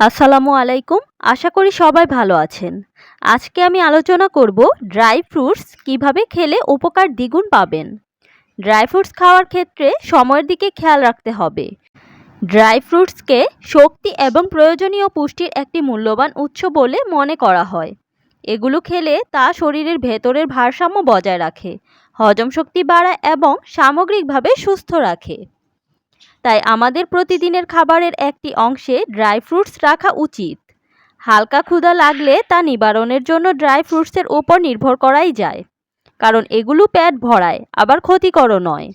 আসসালামু আলাইকুম, আশা করি সবাই ভালো আছেন। আজকে আমি আলোচনা করব ড্রাই ফ্রুটস কীভাবে খেলে উপকার দ্বিগুণ পাবেন। ড্রাই ফ্রুটস খাওয়ার ক্ষেত্রে সময়ের দিকে খেয়াল রাখতে হবে। ড্রাই ফ্রুটসকে শক্তি এবং প্রয়োজনীয় পুষ্টির একটি মূল্যবান উৎস বলে মনে করা হয়। এগুলো খেলে তা শরীরের ভেতরের ভারসাম্য বজায় রাখে, হজম শক্তি বাড়ায় এবং সামগ্রিকভাবে সুস্থ রাখে। তাই আমাদের প্রতিদিনের খাবারের একটি অংশে ড্রাই ফ্রুটস রাখা উচিত। হালকা ক্ষুধা লাগলে তা নিবারণের জন্য ড্রাই ফ্রুটসের ওপর নির্ভর করাই যায়, কারণ এগুলো পেট ভরায়, আবার ক্ষতিকরও নয়।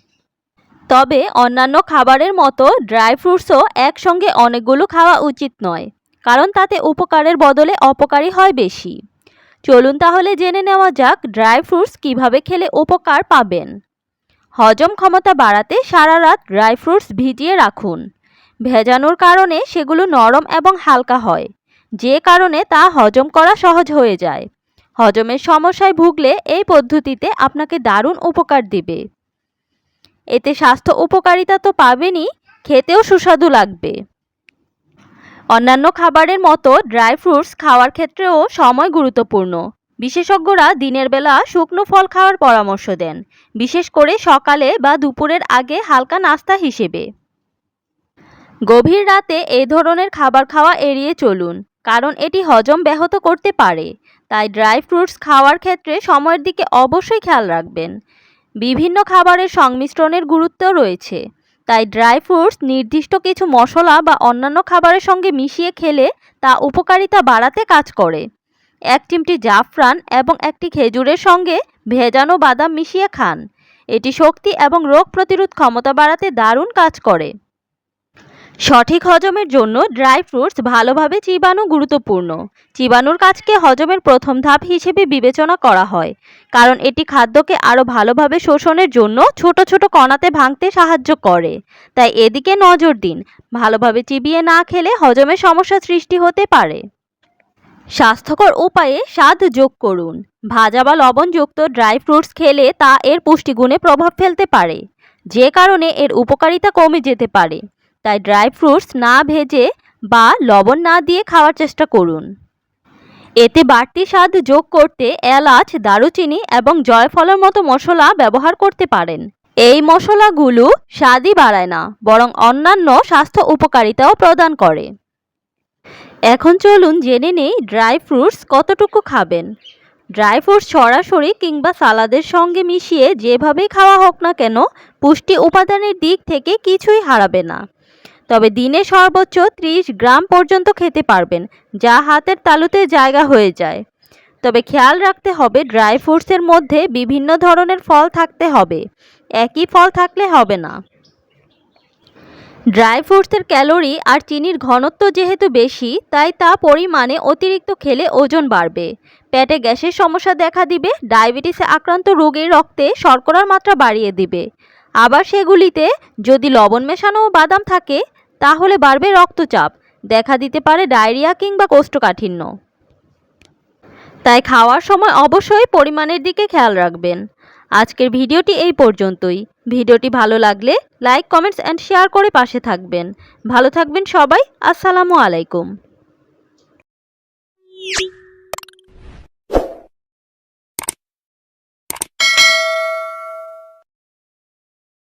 তবে অন্যান্য খাবারের মতো ড্রাই ফ্রুটসও একসঙ্গে অনেকগুলো খাওয়া উচিত নয়, কারণ তাতে উপকারের বদলে অপকারী হয় বেশি। চলুন তাহলে জেনে নেওয়া যাক ড্রাই ফ্রুটস কীভাবে খেলে উপকার পাবেন। হজম ক্ষমতা বাড়াতে সারা রাত ড্রাই ফ্রুটস ভিজিয়ে রাখুন। ভেজানোর কারণে সেগুলো নরম এবং হালকা হয়। যে কারণে তা হজম করা সহজ হয়ে যায়। হজমের সমস্যায় ভুগলে এই পদ্ধতিতে আপনাকে দারুণ উপকার দিবে। এতে স্বাস্থ্য উপকারিতা তো পাবেনই, খেতেও সুস্বাদু লাগবে। অন্যান্য খাবারের মতো ড্রাই ফ্রুটস খাওয়ার ক্ষেত্রেও সময় গুরুত্বপূর্ণ। বিশেষজ্ঞরা দিনের বেলা শুকনো ফল খাওয়ার পরামর্শ দেন, বিশেষ করে সকালে বা দুপুরের আগে হালকা নাস্তা হিসেবে। গভীর রাতে এই ধরনের খাবার খাওয়া এড়িয়ে চলুন, কারণ এটি হজম ব্যাহত করতে পারে। তাই ড্রাই ফ্রুটস খাওয়ার ক্ষেত্রে সময়ের দিকে অবশ্যই খেয়াল রাখবেন। বিভিন্ন খাবারের সংমিশ্রণের গুরুত্ব রয়েছে, তাই ড্রাই ফ্রুটস নির্দিষ্ট কিছু মশলা বা অন্যান্য খাবারের সঙ্গে মিশিয়ে খেলে তা উপকারিতা বাড়াতে কাজ করে। এক চিমটি জাফরান এবং একটি খেজুরের সঙ্গে ভেজানো বাদাম মিশিয়ে খান। এটি শক্তি এবং রোগ প্রতিরোধ ক্ষমতা বাড়াতে দারুণ কাজ করে। সঠিক হজমের জন্য ড্রাই ফ্রুটস ভালোভাবে চিবানো গুরুত্বপূর্ণ। চিবানোর কাজকে হজমের প্রথম ধাপ হিসেবে বিবেচনা করা হয়, কারণ এটি খাদ্যকে আরও ভালোভাবে শোষণের জন্য ছোট ছোট কণাতে ভাঙতে সাহায্য করে। তাই এদিকে নজর দিন, ভালোভাবে চিবিয়ে না খেলে হজমের সমস্যা সৃষ্টি হতে পারে। স্বাস্থ্যকর উপায়ে স্বাদ যোগ করুন। ভাজা বা লবণযুক্ত ড্রাই ফ্রুটস খেলে তা এর পুষ্টিগুণে প্রভাব ফেলতে পারে। যে কারণে এর উপকারিতা কমে যেতে পারে। তাই ড্রাই ফ্রুটস না ভেজে বা লবণ না দিয়ে খাওয়ার চেষ্টা করুন। এতে বাড়তি স্বাদ যোগ করতে এলাচ, দারুচিনি এবং জয়ফলের মতো মশলা ব্যবহার করতে পারেন। এই মশলাগুলো স্বাদই বাড়ায় না, বরং অন্যান্য স্বাস্থ্য উপকারিতাও প্রদান করে। এখন চলুন জেনে নেই ড্রাই ফ্রুটস কতটুকু খাবেন। ড্রাই ফ্রুটস সরাসরি কিংবা সালাদের সঙ্গে মিশিয়ে যেভাবেই খাওয়া হোক না কেন, পুষ্টি উপাদানের দিক থেকে কিছুই হারাবে না। তবে দিনে সর্বোচ্চ ত্রিশ গ্রাম পর্যন্ত খেতে পারবেন, যা হাতের তালুতে জায়গা হয়ে যায়। তবে খেয়াল রাখতে হবে, ড্রাই ফ্রুটসের মধ্যে বিভিন্ন ধরনের ফল থাকতে হবে। একই ফল থাকলে হবে না। ড্রাই ফ্রুটসের ক্যালোরি আর চিনির ঘনত্ব যেহেতু বেশি, তাই তা পরিমাণে অতিরিক্ত খেলে ওজন বাড়বে। পেটে গ্যাসের সমস্যা দেখা দিবে, ডায়াবেটিসে আক্রান্ত রোগীর রক্তে শর্করার মাত্রা বাড়িয়ে দিবে। আবার সেগুলিতে যদি লবণ মেশানো বাদাম থাকে, তাহলে বাড়বে রক্তচাপ, দেখা দিতে পারে ডায়রিয়া কিংবা কোষ্ঠকাঠিন্য। তাই খাওয়ার সময় অবশ্যই পরিমাণের দিকে খেয়াল রাখবেন। আজকের ভিডিওটি এই পর্যন্তই। ভিডিওটি ভালো লাগলে লাইক, কমেন্টস অ্যান্ড শেয়ার করে পাশে থাকবেন। ভালো থাকবেন সবাই। আসসালামু আলাইকুম।